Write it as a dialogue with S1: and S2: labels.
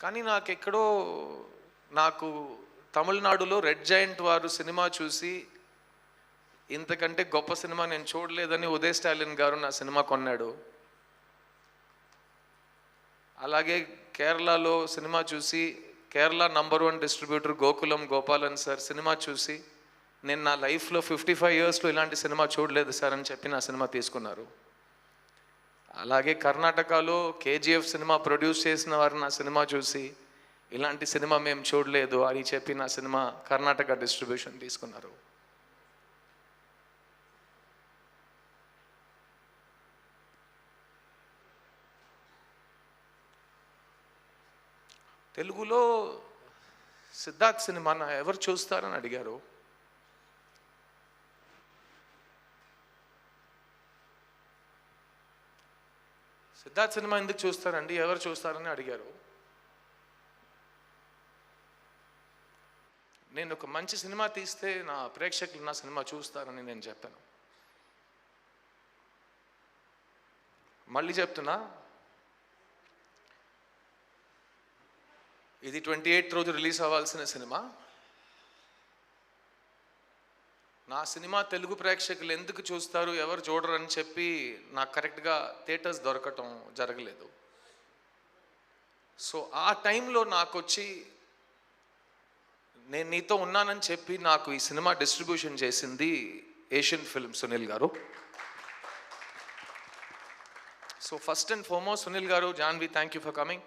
S1: కానీ నాకు ఎక్కడో నాకు తమిళనాడులో రెడ్ జాయింట్ వారు సినిమా చూసి ఇంతకంటే గొప్ప సినిమా నేను చూడలేదని ఉదయ్ స్టాలిన్ గారు నా సినిమా కొన్నాడు. అలాగే కేరళలో సినిమా చూసి Kerala number one distributor Gokulam Gopalan sir cinema చూసి నేను నా లైఫ్లో ఫిఫ్టీ ఫైవ్ ఇయర్స్లో ఇలాంటి సినిమా చూడలేదు సార్ అని చెప్పి నా సినిమా తీసుకున్నారు. అలాగే కర్ణాటకలో కేజీఎఫ్ సినిమా ప్రొడ్యూస్ చేసిన వారు నా సినిమా చూసి ఇలాంటి సినిమా మేము చూడలేదు అని చెప్పి నా సినిమా కర్ణాటక డిస్ట్రిబ్యూషన్ తీసుకున్నారు. తెలుగులో సిద్ధార్థ్ సినిమా ఎవరు చూస్తారని అడిగారు. సిద్ధార్థ్ సినిమా ఎందుకు చూస్తారండి? ఎవరు చూస్తారని అడిగారు. నేను ఒక మంచి సినిమా తీస్తే నా ప్రేక్షకులు నా సినిమా చూస్తారని నేను చెప్పాను. మళ్ళీ చెప్తున్నా. ఇది ట్వంటీ ఎయిత్ రోజు రిలీజ్ అవ్వాల్సిన సినిమా. నా సినిమా తెలుగు ప్రేక్షకులు ఎందుకు చూస్తారు ఎవరు చూడరు అని చెప్పి నాకు కరెక్ట్గా థియేటర్స్ దొరకటం జరగలేదు. సో ఆ టైంలో నాకు వచ్చి నేను నీతో ఉన్నానని చెప్పి నాకు ఈ సినిమా డిస్ట్రిబ్యూషన్ చేసింది Asian film Sunil garu. So first and foremost Sunil garu Janhvi thank you for coming